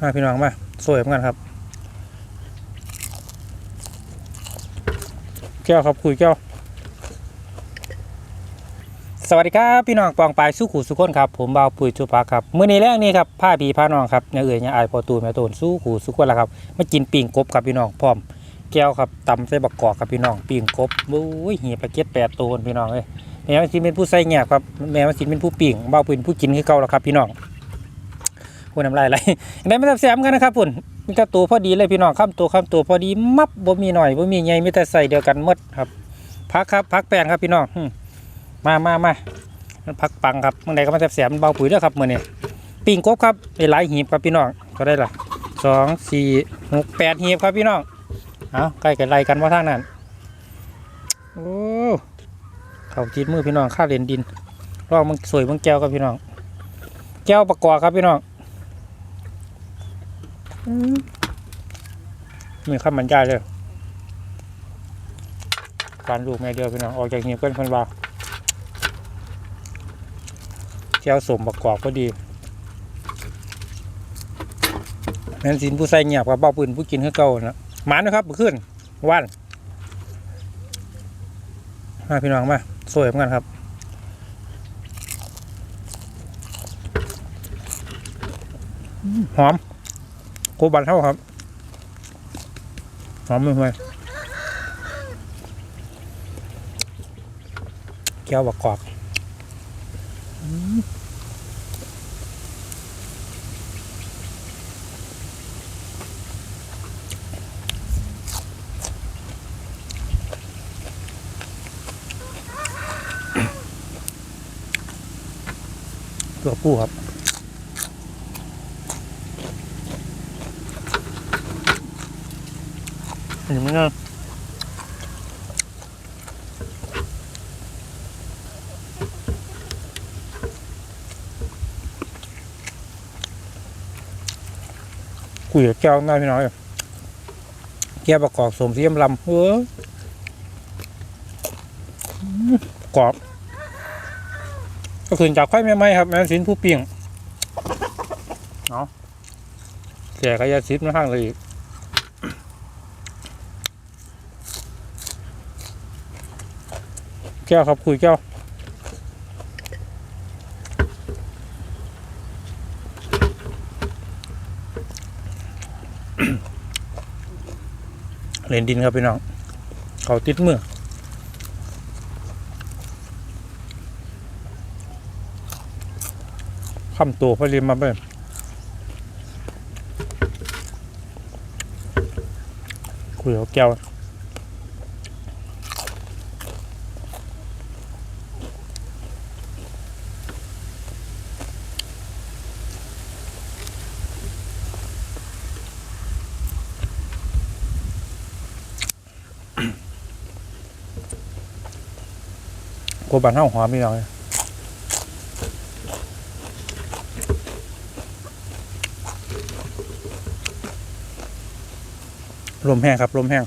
มาพี่น้องมาสวยเหมือนกันครับ แก้วครับคุยแก้ว สวัสดีครับพี่น้องปองปลายสู้ขู่สุขคนครับผมเบาปุ๋ยจุปาครับมื้อนี้แรกนี้ครับผ้าพีผ้าน้องครับเนี่ยเอ่ยเนี่ยอายพอตูนแม่ตูนสู้ขู่สุขคนละครับมากินปิ่งกบครับพี่น้องพร้อมแก้วครับตำใส่บักกอกครับพี่น้องปิ่งกบโอ้ยเหียปลาเก็ดแปดตัวพี่น้องเอ้ยแม่มาสิเป็นผู้ใส่แงบครับแม่มาสิเป็นผู้ปิ่งบ่าปุ๋ยผู้กินคือเก่าแล้วครับพี่น้อง พูดน้ำลายไหลได้มาแซมกันนะครับปุ่นมีแต่ตัวพอดีเลยพี่น้องข้ามตัวข้ามตัวพอดีมับบ่มีหน่อยบ่มีใหญ่มีแต่ใส่เดียวกันหมดครับพักครับพักแป้งครับพี่น้องมามามามันพักปังครับเมื่อใดก็มาแสบๆมันเบาปุ๋ยเด้อครับเมื่อนี้ปิ่งกบครับได้หลายหีบครับพี่น้องก็ได้ละสองสี่หกแปดหีบครับพี่น้องเอาใกล้กันไล่กันว่าทางนั้นโอ้เขาจีดมือพี่น้องข้าเหรียญดินลองมึงสวยมึงแก้วครับพี่น้อง แก้วประกอบครับพี่น้อง มีข้าวมันจ่เลยการลูกแม่เดียวพี่น้องออกจากหีบเพื่อนเพื่อนว่าแก้วสมประกอบก็ดีแม่นสินผู้ใส่เงียบกับเบ้าปืนผู้กินคือเก่านะหมานะครับเมื่อคืนว่านมาพี่น้องมาสวยเหมือนกันครับหอม โกบันเท่าครับ หอมไม่ห่วยแก้วประกอบตัวผู้ครับ เห็นไหมเนี่ยคุยกับแก้วหน้าพี่น้อยแก้วประกอบสมเสียมลำเออกรอบ ก็ขึ้นจากไข่ไม่ไหมครับแม่สินผู้เปียงเนาะแก่ขยะซิดมาข้างเลยอีก แก้วครับคุยแก้วเลนดินครับพี่น้อง เขาติดมือคำตัวพอดีมาเป็นคุยกับแก้ว กบันเท่าหอมพี่น้องเลยลมแห้งครับลมแห้ง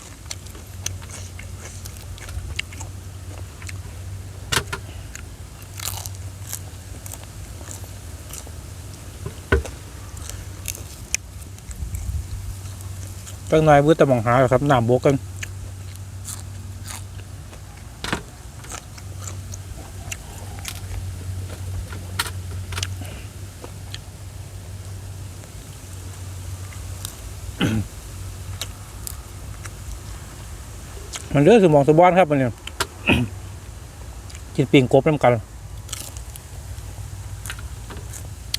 ตั้งนายวุ้แต่มองหายครับน้ำบกกัน มันเลือดสมองสะบ้อนครับมันเนี่ยกินปิงกบน้ำกัน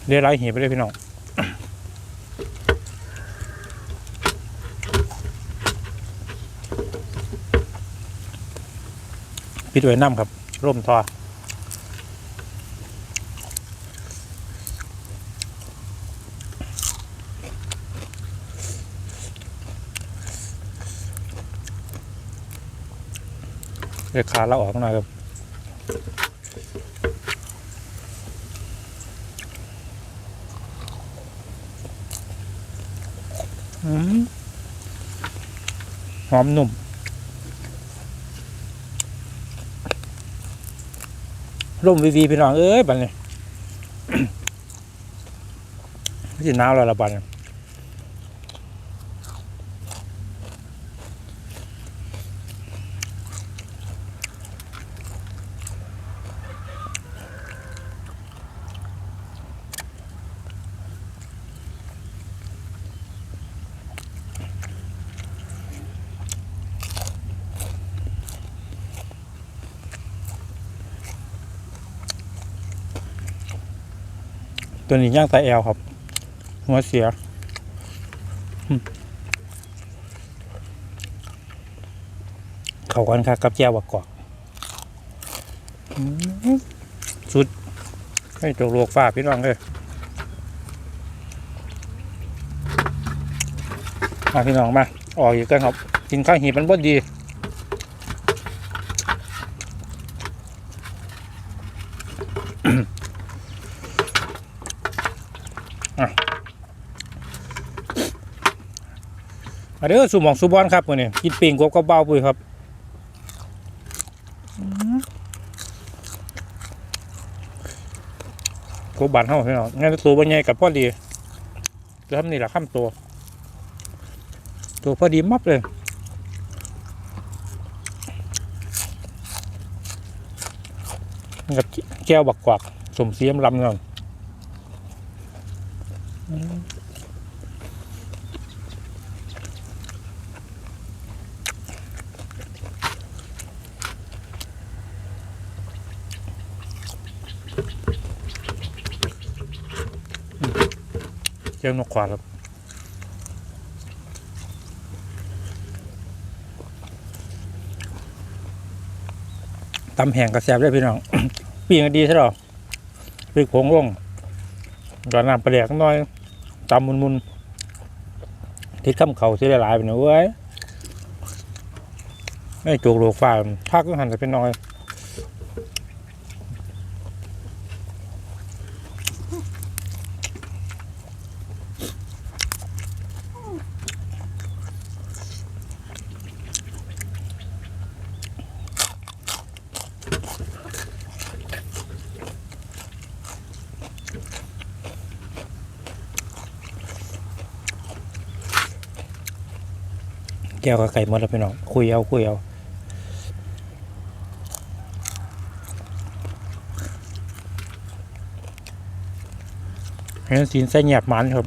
เรียกไรเหียไปเลยพี่น้องปิดไว้น้ำครับร่มทอ เรียกขาเราออกหน่อยครับหอมหนุ่มร่มวีวีพี่น้องเอ้ยบัดนี้สิหนาวแล้วละบัดนี้ ตัวนี้ย่างใส่แอลครับ หัวเสียเขากันครับกับแก้วบักกอกสุดให้จกโลกฟ้าพี่น้องเลยมาพี่น้องมา ออกอีกกันครับ กินข้าวหีบมันบ่ดี มาเด้อสุหมองสุบอนครับมื้อนี้กินปิ่งกบกับเบ้าปุ้ยครับกบบานเฮาพี่น้องงั้นตัวบ่ใหญ่กับพอดีจะทำนี่ล่ะข้ามตัว ตัวพอดีมับเลยกับแก้วบักกวักสมเสียมลำเนาะเจ้านกขวาครับตำแห้งกระแสบเลยพี่น้อง ปีงดีใช่หรอพริกผงลงดอนน้ำปลาแดกน้อยตำมุนมุนที่ข้ามเขาที่หลายๆไปหน่อยเว้ยไม่จูกโลกฟ้าทักก็หันไปเป็นน้อย แก้วกับไก่หมดแล้วพี่น้องคุยเอาคุยเอาเห็นสีนใส่แหยบมันครับ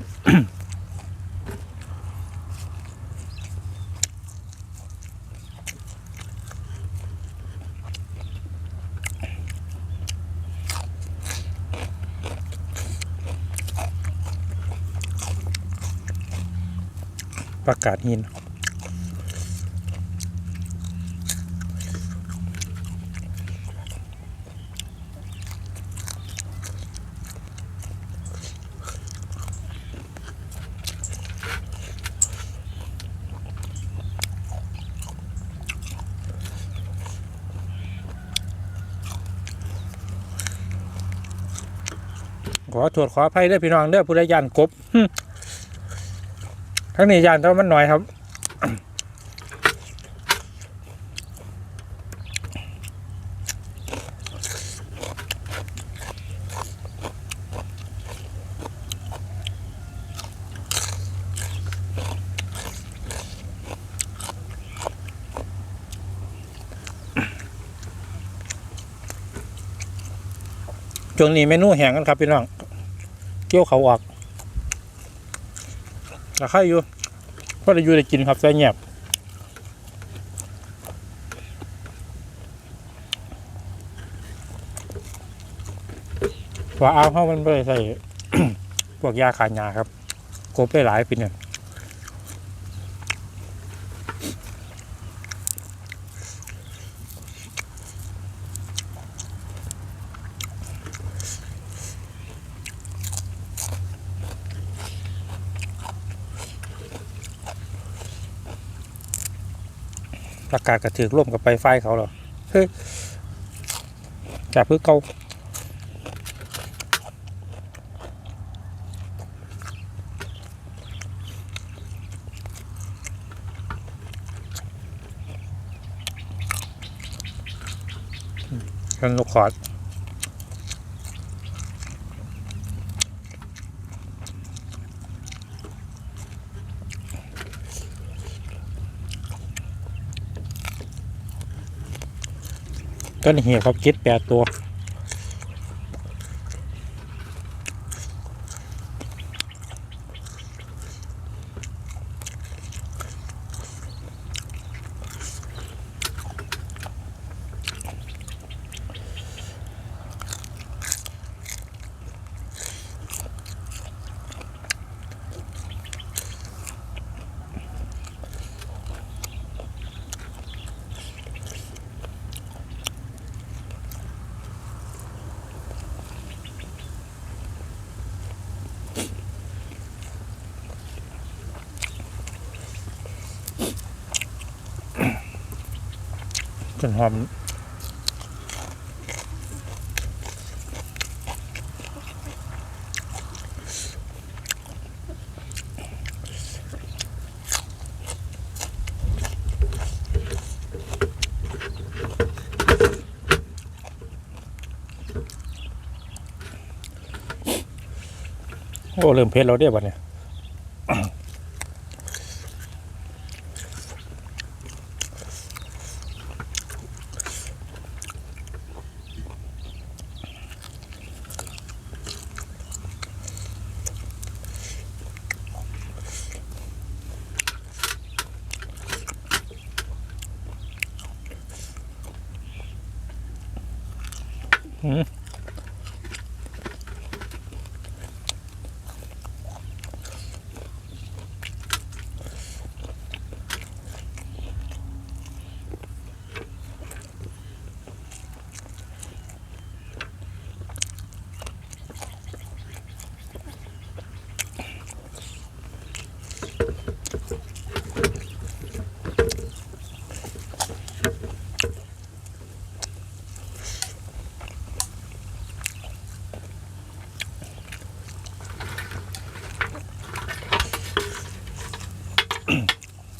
ประกาศหิน ขอโทษขออภัยเด้อพี่น้องเด้อผู้ใดยานกบทั้งนี้ยานแต่ามันหน่อยครับช่วงนี้เมนูแห้งกันครับพี่น้อง กี่ยวเขาออกราคาอยู่พอได้อยู่ได้กินครับใส่เงียบว่าเอาเข้ามันไม่ได้ใส่พวกยาขายยาครับกบไปหลายปีเนี่ย อากาศกระถือร่วมกับไปไฟเขาเหรอเฮ้ยจับพื้นเกากันลูกขอด ต้นเหี่ยวครับเจ็ดแปดตัว ป จนหอมโอ้เริ่มเผ็ดแล้วเด้บัดเนี่ย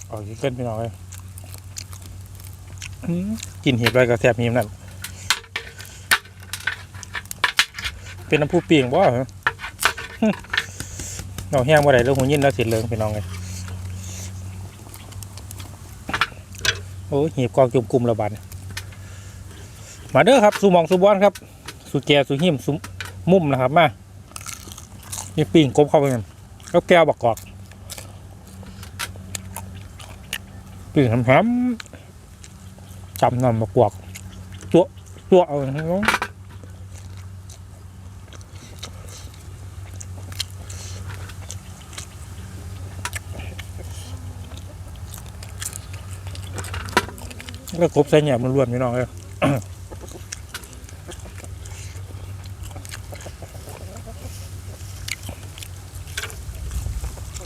ออกขึ้นไปหน่อยอืมกินเห็ดไรก็แซ่บมีมนั่นเป็นน้ำผู้ปีงบ่เหรอเราแห้งบ่ได้เรื่องหูยินแล้วเสียเลืองพี่น้องเลยโอ้ยหีบกองจุ่มกลุ่มระบาดมาเด้อครับสูมองสูบอนครับ สูแกสูหิมสูมุ่มนะครับมานี่ปีงกบเข้าไปกันแล้วแก้วบักกอก ปีนแหมๆจำนอนมากวกตัวตัวเอาเนาะแล้วกบใส่แหนมมันรวมพี่น้องเลย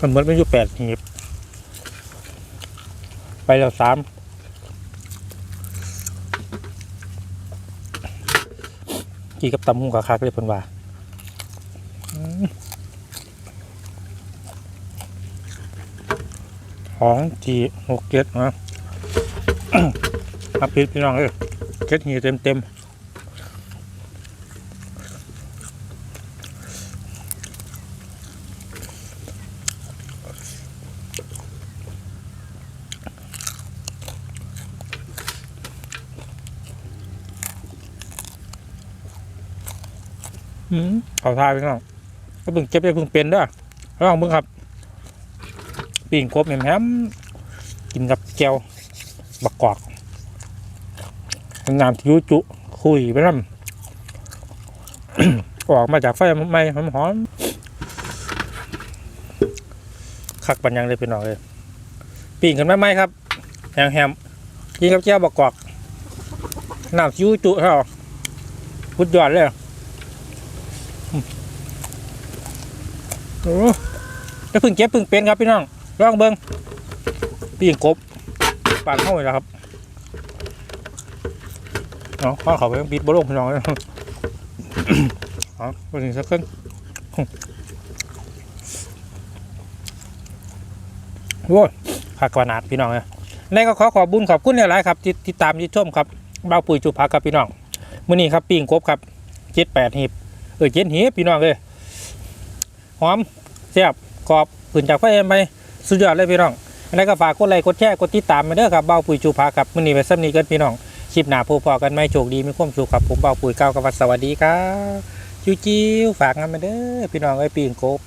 มันเหมือนมันอยู่แปดหีบ ไปแล้วสามกี่กับตำหุ้งกับคักเลยเพิ่นว่าอืมของจีหกเจ็ดนะมาปิดพี่น้องเลยเจ็ดหีเต็มเต็ม เขาทายพี่น้องก็เพิ่งเก็บได้เพิ่งเป็นด้อลองเบิ่งครับปิ่งกบแหมมๆกินกับแก้วบักกอกน้ำทิวจุ คุยไปน้ำออกมาจากไฟไหม้หอมหอมๆคักปันยังเลยเป็นหน่อยเลยปิ่งกันไหมไหมครับแฮมแฮมกินกับแก้วบักกอกน้ำทิวจุเท่าพุดยอดเลยอืม โอ้จะพึ่งเก็บพึ่งเป็นครับพี่น้องลองเบิ้งปิ่งกบปาดเข้าไปแล้วครับเนาะข้อเขาไปปิดบอลงพี่น้องเลยเอาไปถึงสักครึ่งโว้ยผักวานาดพี่น้องเลยในก็ขอขอบุญขอบคุณหลายๆครับที่ติดตามที่ชมครับเบ้าปุ๋ยจุพักครับพี่น้องมื้อนี้ครับปิ้งกบครับเจ็ดแปดหีบเออเจ็ดหีบพี่น้องเลย หอมแซ่บกรอบผืนจากไฟไหมสุดยอดเลยพี่น้องแล้วก็ฝากกดไลค์กดแชร์กดติดตามมาเด้อครับเบ้าปุ๋ยจูพากครับมื้อนี้ไปซ้ำนี้กันพี่น้องคลิปหน้าพบพอกันไม่โชคดีมีความสุขครับผมเบาปุ๋ยเก้ากับวัสวัสดีครับจิ้วจิ้วฝากงานมาเด้อพี่น้องไอ้ปีงกบ